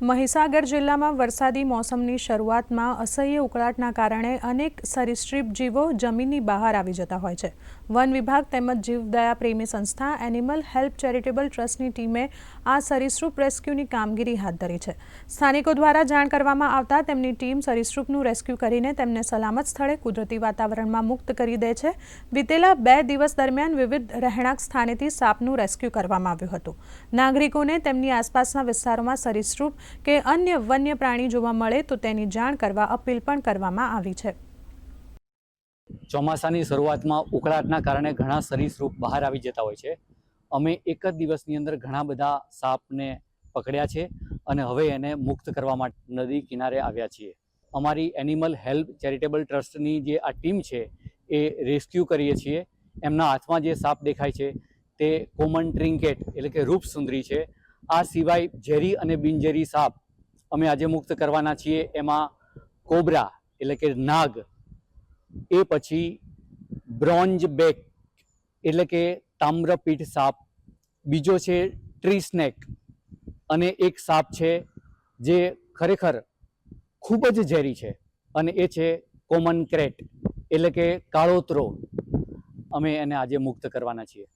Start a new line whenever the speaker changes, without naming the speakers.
મહીસાગર જિલ્લામાં વરસાદી મોસમની શરૂઆતમાં અસહ્ય ઉકળાટના કારણે અનેક સરીસૃપ જીવો જમીનની બહાર આવી જતા હોય છે. વન વિભાગ તેમજ જીવદયા પ્રેમી સંસ્થા એનિમલ હેલ્પ ચેરિટેબલ ટ્રસ્ટની ટીમે આ સરીસૃપ રેસ્ક્યુની કામગીરી હાથ ધરી છે. સ્થાનિકો દ્વારા જાણ કરવામાં આવતા તેમની ટીમ સરીસૃપનું રેસ્ક્યુ કરીને તેમને સલામત સ્થળે કુદરતી વાતાવરણમાં મુક્ત કરી દે છે. વિતેલા બે દિવસ દરમિયાન વિવિધ રહેણાંક સ્થાનેથી સાપનું રેસ્ક્યુ કરવામાં આવ્યું હતું. નાગરિકોને તેમની આસપાસના વિસ્તારોમાં સરીસૃપ કે અન્ય વન્ય પ્રાણી જોવા મળે તો તેની જાણ કરવા અપીલ પણ કરવામાં આવી છે.
ચોમાસાની શરૂઆતમાં ઉકળાટના કારણે ઘણા સરીસૃપ બહાર આવી જતા હોય છે. અમે એક જ દિવસની અંદર ઘણા બધા સાપને પકડ્યા છે અને હવે એને મુક્ત કરવા માટે નદી કિનારે આવ્યા છીએ. અમારી એનિમલ હેલ્પ ચેરિટેબલ ટ્રસ્ટની જે આ ટીમ છે એ રેસ્ક્યુ કરીએ છીએ. એમના હાથમાં જે સાપ દેખાય છે તે કોમન ટ્રિન્કેટ એટલે કે રૂપ સુંદરી છે આ સિવાય ઝેરી અને બિનઝેરી સાપ અમે આજે મુક્ત કરવાના છીએ. એમાં કોબરા એટલે કે નાગ, એ પછી બ્રોન્જ બેક એટલે કે તામ્રપીઠ સાપ, બીજો છે ટ્રી સ્નેક અને એક સાપ છે જે ખરેખર ખૂબ જ ઝેરી છે અને એ છે કોમન ક્રેટ એટલે કે કાળોતરો અમે એને આજે મુક્ત કરવાના છીએ.